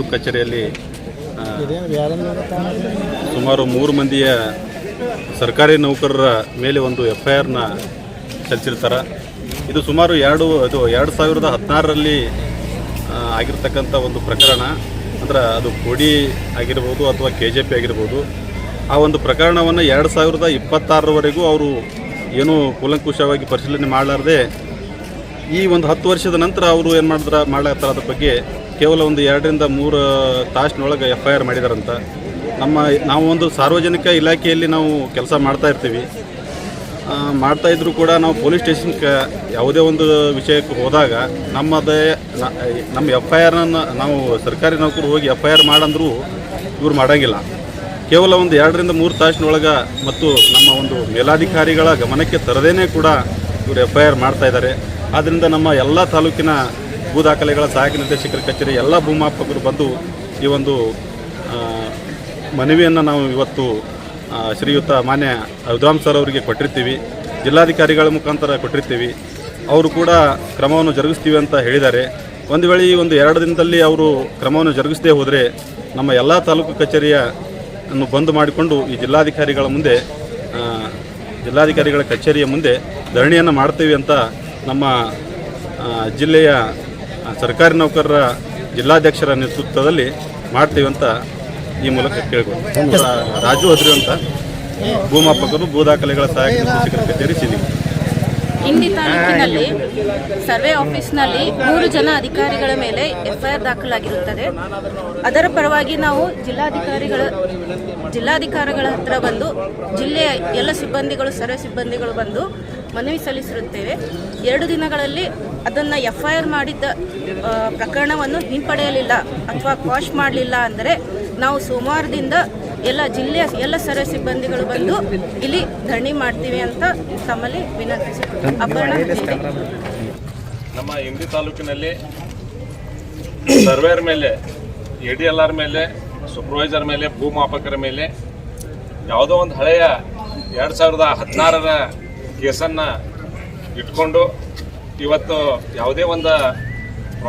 ತಾಲೂಕು ಕಚೇರಿಯಲ್ಲಿ ಸುಮಾರು ಮೂರು ಮಂದಿಯ ಸರ್ಕಾರಿ ನೌಕರರ ಮೇಲೆ ಒಂದು ಎಫ್ ಐ ಆರ್ನ ಸಲ್ಲಿಸಿರ್ತಾರೆ. ಇದು ಸುಮಾರು ಎರಡು ಅದು ಎರಡು ಸಾವಿರದ ಹದಿನಾರರಲ್ಲಿ ಆಗಿರ್ತಕ್ಕಂಥ ಒಂದು ಪ್ರಕರಣ. ಅಂದ್ರೆ ಅದು ಕೋಡಿ ಆಗಿರ್ಬೋದು ಅಥವಾ ಕೆ ಜೆ ಪಿ ಆಗಿರ್ಬೋದು. ಆ ಒಂದು ಪ್ರಕರಣವನ್ನು ಎರಡು ಸಾವಿರದ ಇಪ್ಪತ್ತಾರರವರೆಗೂ ಅವರು ಏನೂ ಕೂಲಂಕುಷವಾಗಿ ಪರಿಶೀಲನೆ ಮಾಡಲಾರ್ದೆ ಈ ಒಂದು ಹತ್ತು ವರ್ಷದ ನಂತರ ಅವರು ಏನು ಮಾಡಿದ್ರ ಮಾಡ್ಲತ್ತಾರ ಅದ್ರ ಬಗ್ಗೆ ಕೇವಲ ಒಂದು ಎರಡರಿಂದ ಮೂರು ತಾಸಿನೊಳಗೆ ಎಫ್ ಐ ಆರ್ ಮಾಡಿದಾರಂತ. ನಮ್ಮ ನಾವು ಒಂದು ಸಾರ್ವಜನಿಕ ಇಲಾಖೆಯಲ್ಲಿ ನಾವು ಕೆಲಸ ಮಾಡ್ತಾ ಇರ್ತೀವಿ. ಮಾಡ್ತಾ ಇದ್ರೂ ಕೂಡ ನಾವು ಪೊಲೀಸ್ ಸ್ಟೇಷನ್ಗೆ ಯಾವುದೇ ಒಂದು ವಿಷಯಕ್ಕೆ ಹೋದಾಗ ನಮ್ಮದೇ ನಮ್ಮ ಎಫ್ ಐ ಆರ್ನ ನಾವು ಸರ್ಕಾರಿ ನೌಕರು ಹೋಗಿ ಎಫ್ ಐ ಆರ್ ಮಾಡಂದ್ರೂ ಇವ್ರು ಮಾಡೋಂಗಿಲ್ಲ. ಕೇವಲ ಒಂದು ಎರಡರಿಂದ ಮೂರು ತಾಸಿನೊಳಗೆ ಮತ್ತು ನಮ್ಮ ಒಂದು ಮೇಲಾಧಿಕಾರಿಗಳ ಗಮನಕ್ಕೆ ತರದೇನೆ ಕೂಡ ಇವರು ಎಫ್ ಐ ಆರ್ ಮಾಡ್ತಾ ಇದ್ದಾರೆ. ಆದ್ದರಿಂದ ನಮ್ಮ ಎಲ್ಲ ತಾಲೂಕಿನ ಭೂ ದಾಖಲೆಗಳ ಸಹಾಯಕ ನಿರ್ದೇಶಕರ ಕಚೇರಿ, ಎಲ್ಲ ಭೂಮಾಪಕರು ಬಂದು ಈ ಒಂದು ಮನವಿಯನ್ನು ನಾವು ಇವತ್ತು ಶ್ರೀಯುತ ಮಾನ್ಯ ವಿದ್ವಾಂಸರ್ ಸರ್ ಅವರಿಗೆ ಕೊಟ್ಟಿರ್ತೀವಿ. ಜಿಲ್ಲಾಧಿಕಾರಿಗಳ ಮುಖಾಂತರ ಕೊಟ್ಟಿರ್ತೀವಿ. ಅವರು ಕೂಡ ಕ್ರಮವನ್ನು ಜರುಗಿಸ್ತೀವಿ ಅಂತ ಹೇಳಿದ್ದಾರೆ. ಒಂದು ವೇಳೆ ಈ ಒಂದು ಎರಡು ದಿನದಲ್ಲಿ ಅವರು ಕ್ರಮವನ್ನು ಜರುಗಿಸದೇ ಹೋದರೆ ನಮ್ಮ ಎಲ್ಲ ತಾಲೂಕು ಕಚೇರಿಯ ಅನ್ನು ಬಂದ್ ಮಾಡಿಕೊಂಡು ಈ ಜಿಲ್ಲಾಧಿಕಾರಿಗಳ ಮುಂದೆ ಜಿಲ್ಲಾಧಿಕಾರಿಗಳ ಕಚೇರಿಯ ಮುಂದೆ ಧರಣಿಯನ್ನು ಮಾಡ್ತೀವಿ ಅಂತ ನಮ್ಮ ಜಿಲ್ಲೆಯ ಸರ್ಕಾರಿ ನೌಕರರ ಜಿಲ್ಲಾಧ್ಯಕ್ಷರ ನೇತೃತ್ವದಲ್ಲಿ ಮಾಡ್ತೀವಿ ಅಂತ ಈ ಮೂಲಕ ಕೇಳ್ಕೊಂಡು ರಾಜು ಅದ್ರಿ ಅಂತ. ಭೂಮಾಪಕರು ಭೂ ದಾಖಲೆಗಳ ಸಹಾಯಕ ನಿರ್ದೇಶಕರ ಕಚೇರಿ ಸಿದ್ವಿ ಇಂಡಿ ತಾಲೂಕಿನಲ್ಲಿ ಸರ್ವೆ ಆಫೀಸ್ನಲ್ಲಿ ಮೂರು ಜನ ಅಧಿಕಾರಿಗಳ ಮೇಲೆ ಎಫ್ಐಆರ್ ದಾಖಲಾಗಿರುತ್ತದೆ. ಅದರ ಪರವಾಗಿ ನಾವು ಜಿಲ್ಲಾಧಿಕಾರಿಗಳ ಜಿಲ್ಲಾಧಿಕಾರಿಗಳ ಹತ್ರ ಬಂದು ಜಿಲ್ಲೆಯ ಎಲ್ಲ ಸಿಬ್ಬಂದಿಗಳು ಸರ್ವೆ ಸಿಬ್ಬಂದಿಗಳು ಬಂದು ಮನವಿ ಸಲ್ಲಿಸಿರುತ್ತೇವೆ ಎರಡು ದಿನಗಳಲ್ಲಿ ಅದನ್ನು ಎಫ್ ಐ ಆರ್ ಮಾಡಿದ್ದ ಪ್ರಕರಣವನ್ನು ಹಿಂಪಡೆಯಲಿಲ್ಲ ಅಥವಾ ಕ್ವಾಶ್ ಮಾಡಲಿಲ್ಲ ಅಂದರೆ ನಾವು ಸೋಮವಾರದಿಂದ ಎಲ್ಲ ಜಿಲ್ಲೆಯ ಎಲ್ಲ ಸರ್ವೆ ಸಿಬ್ಬಂದಿಗಳು ಬಂದು ಇಲ್ಲಿ ಧರಣಿ ಮಾಡ್ತೀವಿ ಅಂತ ತಮ್ಮಲ್ಲಿ ವಿನಂತಿಸಿ. ನಮ್ಮ ಇಂಡಿ ತಾಲೂಕಿನಲ್ಲಿ ಸರ್ವೇರ್ ಮೇಲೆ, ಎ ಡಿ ಎಲ್ ಆರ್ ಮೇಲೆ ಸೂಪರ್ವೈಸರ್ ಮೇಲೆ, ಭೂಮಾಪಕರ ಮೇಲೆ ಯಾವುದೋ ಒಂದು ಹಳೆಯ ಎರಡು ಸಾವಿರದ ಹದಿನಾರರ ಕೇಸನ್ನು ಇಟ್ಕೊಂಡು ಇವತ್ತು ಯಾವುದೇ ಒಂದು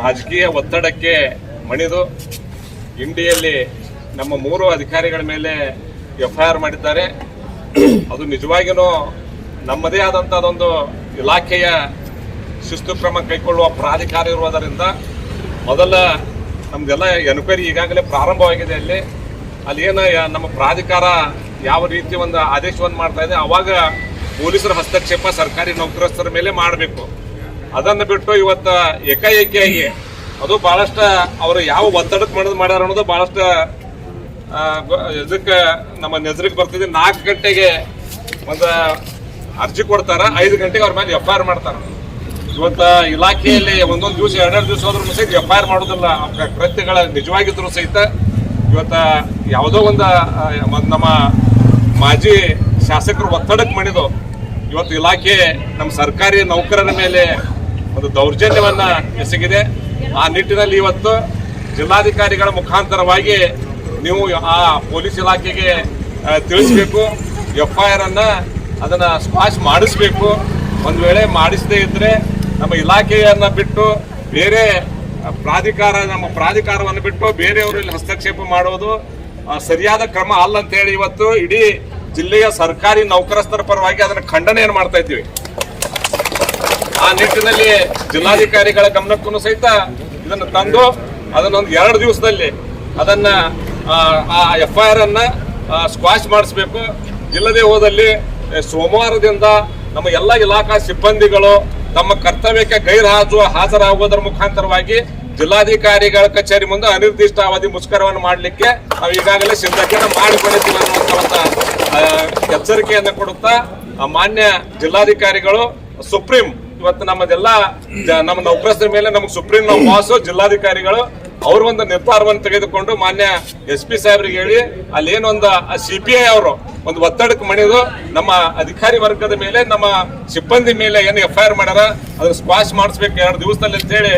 ರಾಜಕೀಯ ಒತ್ತಡಕ್ಕೆ ಮಣಿದು ಇಂಡಿಯಲ್ಲಿ ನಮ್ಮ ಮೂರು ಅಧಿಕಾರಿಗಳ ಮೇಲೆ ಎಫ್ ಐ ಆರ್ ಮಾಡಿದ್ದಾರೆ. ಅದು ನಿಜವಾಗಿಯೂ ನಮ್ಮದೇ ಆದಂಥದ್ದೊಂದು ಇಲಾಖೆಯ ಶಿಸ್ತು ಕ್ರಮ ಕೈಗೊಳ್ಳುವ ಪ್ರಾಧಿಕಾರ ಇರುವುದರಿಂದ ಮೊದಲ ನಮ್ದೆಲ್ಲ ಎನ್ಕ್ವೈರಿ ಈಗಾಗಲೇ ಪ್ರಾರಂಭವಾಗಿದೆ ಅಲ್ಲಿ. ಅಲ್ಲಿ ಏನು ನಮ್ಮ ಪ್ರಾಧಿಕಾರ ಯಾವ ರೀತಿ ಒಂದು ಆದೇಶವನ್ನು ಮಾಡ್ತಾ ಇದೆ, ಅವಾಗ ಪೊಲೀಸರ ಹಸ್ತಕ್ಷೇಪ ಸರ್ಕಾರಿ ನೌಕರಸ್ಥರ ಮೇಲೆ ಮಾಡಬೇಕು. ಅದನ್ನು ಬಿಟ್ಟು ಇವತ್ತು ಏಕಾಏಕಿಯಾಗಿ ಅದು ಬಹಳಷ್ಟು ಅವರು ಯಾವ ಒತ್ತಡಕ್ಕೆ ಮಾಡೋದು ಮಾಡ್ಯಾರ ಅನ್ನೋದು ಬಹಳಷ್ಟು ಇದಕ್ಕೆ ನಮ್ಮ ನೆಜರಿಗೆ ಬರ್ತಿದೆ. ನಾಲ್ಕು ಗಂಟೆಗೆ ಒಂದು ಅರ್ಜಿ ಕೊಡ್ತಾರ, ಐದು ಗಂಟೆಗೆ ಅವ್ರ ಮೇಲೆ ಎಫ್ ಐ ಆರ್ ಮಾಡ್ತಾರ. ಇವತ್ತ ಇಲಾಖೆಯಲ್ಲಿ ಒಂದೊಂದು ದಿವಸ, ಎರಡೆರಡು ದಿವಸ ಹೋದ್ರೂ ಸಹಿತ ಎಫ್ ಐ ಆರ್ ಮಾಡೋದಿಲ್ಲ. ಕೃತ್ಯಗಳ ನಿಜವಾಗಿದ್ರು ಸಹಿತ ಇವತ್ತ ಯಾವುದೋ ಒಂದು ನಮ್ಮ ಮಾಜಿ ಶಾಸಕರು ಒತ್ತಡಕ್ಕೆ ಮಣಿದು ಇವತ್ತು ಇಲಾಖೆ ನಮ್ಮ ಸರ್ಕಾರಿ ನೌಕರರ ಮೇಲೆ ಒಂದು ದೌರ್ಜನ್ಯವನ್ನ ಎಸಗಿದೆ. ಆ ನಿಟ್ಟಿನಲ್ಲಿ ಇವತ್ತು ಜಿಲ್ಲಾಧಿಕಾರಿಗಳ ಮುಖಾಂತರವಾಗಿ ನೀವು ಆ ಪೊಲೀಸ್ ಇಲಾಖೆಗೆ ತಿಳಿಸಬೇಕು. ಎಫ್ ಐ ಆರ್ ಅನ್ನ ಅದನ್ನ ಸ್ಪಾಶ್ ಮಾಡಿಸ್ಬೇಕು. ಒಂದು ವೇಳೆ ಮಾಡಿಸದೇ ಇದ್ರೆ ನಮ್ಮ ಇಲಾಖೆಯನ್ನ ಬಿಟ್ಟು ಬೇರೆ ಪ್ರಾಧಿಕಾರ, ನಮ್ಮ ಪ್ರಾಧಿಕಾರವನ್ನು ಬಿಟ್ಟು ಬೇರೆಯವರು ಇಲ್ಲಿ ಹಸ್ತಕ್ಷೇಪ ಮಾಡೋದು ಸರಿಯಾದ ಕ್ರಮ ಅಲ್ಲ ಅಂತ ಹೇಳಿ ಇವತ್ತು ಇಡೀ ಜಿಲ್ಲೆಯ ಸರ್ಕಾರಿ ನೌಕರಸ್ಥರ ಪರವಾಗಿ ಅದನ್ನ ಖಂಡನೆಯನ್ನು ಮಾಡ್ತಾ ಇದ್ದೀವಿ. ಆ ನಿಟ್ಟಿನಲ್ಲಿ ಜಿಲ್ಲಾಧಿಕಾರಿಗಳ ಗಮನಕ್ಕೂ ಸಹಿತ ಇದನ್ನು ತಂದು ಅದನ್ನೊಂದು ಎರಡು ದಿವಸದಲ್ಲಿ ಅದನ್ನ ಆ, ಎಫ್ ಐ ಆರ್ ಅನ್ನ ಸ್ಕ್ವಾಶ್ ಮಾಡಿಸ್ಬೇಕು. ಇಲ್ಲದೆ ಹೋದಲ್ಲಿ ಸೋಮವಾರದಿಂದ ನಮ್ಮ ಎಲ್ಲ ಇಲಾಖಾ ಸಿಬ್ಬಂದಿಗಳು ತಮ್ಮ ಕರ್ತವ್ಯಕ್ಕೆ ಗೈರು ಹಾಜು ಹಾಜರಾಗುವುದರ ಮುಖಾಂತರವಾಗಿ ಜಿಲ್ಲಾಧಿಕಾರಿಗಳ ಕಚೇರಿ ಮುಂದೆ ಅನಿರ್ದಿಷ್ಟ ಅವಧಿ ಮುಷ್ಕರವನ್ನು ಮಾಡಲಿಕ್ಕೆ ನಾವು ಈಗಾಗಲೇ ಸಿದ್ಧತೆಯನ್ನು ಮಾಡಿಕೊಂಡಿದ್ದೀವಿ ಅನ್ನುವಂಥ ಎಚ್ಚರಿಕೆಯನ್ನು ಕೊಡುತ್ತಾ ಮಾನ್ಯ ಜಿಲ್ಲಾಧಿಕಾರಿಗಳು, ಸುಪ್ರೀಂ, ಇವತ್ತು ನಮ್ಮದೆಲ್ಲ ನಮ್ಮ ನೌಕರಸ್ಥರ ಮೇಲೆ ನಮಗೆ ಸುಪ್ರೀಂ ನಾವು ಬಾಸು ಜಿಲ್ಲಾಧಿಕಾರಿಗಳು, ಅವ್ರ ಒಂದು ನಿರ್ಧಾರವನ್ನು ತೆಗೆದುಕೊಂಡು ಮಾನ್ಯ ಎಸ್ ಪಿ ಸಾಹೇಬ್ರಿಗೆ ಹೇಳಿ ಅಲ್ಲಿ ಏನೊಂದು ಸಿ ಪಿ ಐ ಅವರು ಒಂದು ಒತ್ತಡಕ್ಕೆ ಮಣಿದು ನಮ್ಮ ಅಧಿಕಾರಿ ವರ್ಗದ ಮೇಲೆ, ನಮ್ಮ ಸಿಬ್ಬಂದಿ ಮೇಲೆ ಏನು ಎಫ್ ಐ ಆರ್ ಮಾಡ್ಯಾರ, ಅದನ್ನು ಸ್ಕ್ವಾಶ್ ಮಾಡಿಸ್ಬೇಕು ಎರಡು ದಿವಸದಲ್ಲಿ ಅಂತೇಳಿ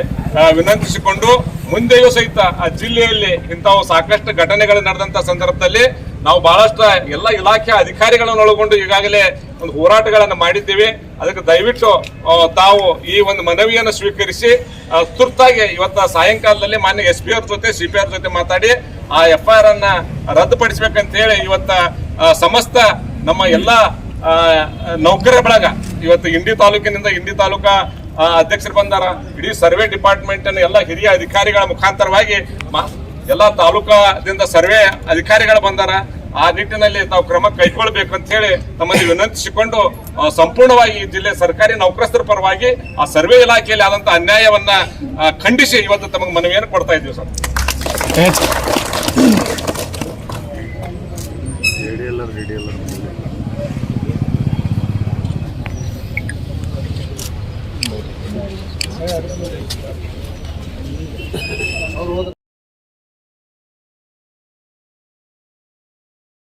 ವಿನಂತಿಸಿಕೊಂಡು, ಮುಂದೆಯೂ ಸಹಿತ ಆ ಜಿಲ್ಲೆಯಲ್ಲಿ ಇಂತಹ ಸಾಕಷ್ಟು ಘಟನೆಗಳು ನಡೆದಂತ ಸಂದರ್ಭದಲ್ಲಿ ನಾವು ಬಹಳಷ್ಟು ಎಲ್ಲ ಇಲಾಖೆ ಅಧಿಕಾರಿಗಳನ್ನು ಒಳಗೊಂಡು ಈಗಾಗಲೇ ಒಂದು ಹೋರಾಟಗಳನ್ನು ಮಾಡಿದ್ದೇವೆ. ಅದಕ್ಕೆ ದಯವಿಟ್ಟು ತಾವು ಈ ಒಂದು ಮನವಿಯನ್ನು ಸ್ವೀಕರಿಸಿ ತುರ್ತಾಗಿ ಇವತ್ತ ಸಾಯಂಕಾಲದಲ್ಲಿ ಮಾನ್ಯ ಎಸ್ ಪಿ ಅವ್ರ ಜೊತೆ ಸಿ ಪಿ ಅವ್ರ ಜೊತೆ ಮಾತಾಡಿ, ಆ ಎಫ್ ಐ ಆರ್ ಅನ್ನ ಹೇಳಿ ಇವತ್ತ ಸಮಸ್ತ ನಮ್ಮ ಎಲ್ಲ ನೌಕರ ಬಳಗ, ಇವತ್ತು ಇಂಡಿ ತಾಲೂಕಿನಿಂದ ಇಂಡಿ ತಾಲೂಕಾ ಅಧ್ಯಕ್ಷರು ಬಂದಾರ. ಇಡೀ ಸರ್ವೆ ಡಿಪಾರ್ಟ್ಮೆಂಟ್ ಎಲ್ಲ ಹಿರಿಯ ಅಧಿಕಾರಿಗಳ ಮುಖಾಂತರವಾಗಿ ಎಲ್ಲ ತಾಲೂಕಾದಿಂದ ಸರ್ವೆ ಅಧಿಕಾರಿಗಳು ಬಂದಾರ. ಆ ನಿಟ್ಟಿನಲ್ಲಿ ತಾವು ಕ್ರಮ ಕೈಗೊಳ್ಳಬೇಕು ಅಂತ ಹೇಳಿ ತಮ್ಮಲ್ಲಿ ವಿನಂತಿಸಿಕೊಂಡು ಸಂಪೂರ್ಣವಾಗಿ ಜಿಲ್ಲೆ ಸರ್ಕಾರಿ ನೌಕರಸ್ಥರ ಪರವಾಗಿ ಆ ಸರ್ವೆ ಇಲಾಖೆಯಲ್ಲಿ ಆದಂತ ಅನ್ಯಾಯವನ್ನ ಖಂಡಿಸಿ ಇವತ್ತು ತಮಗೆ ಮನವಿಯನ್ನು ಕೊಡ್ತಾ ಇದ್ದೀವಿ ಸರ್.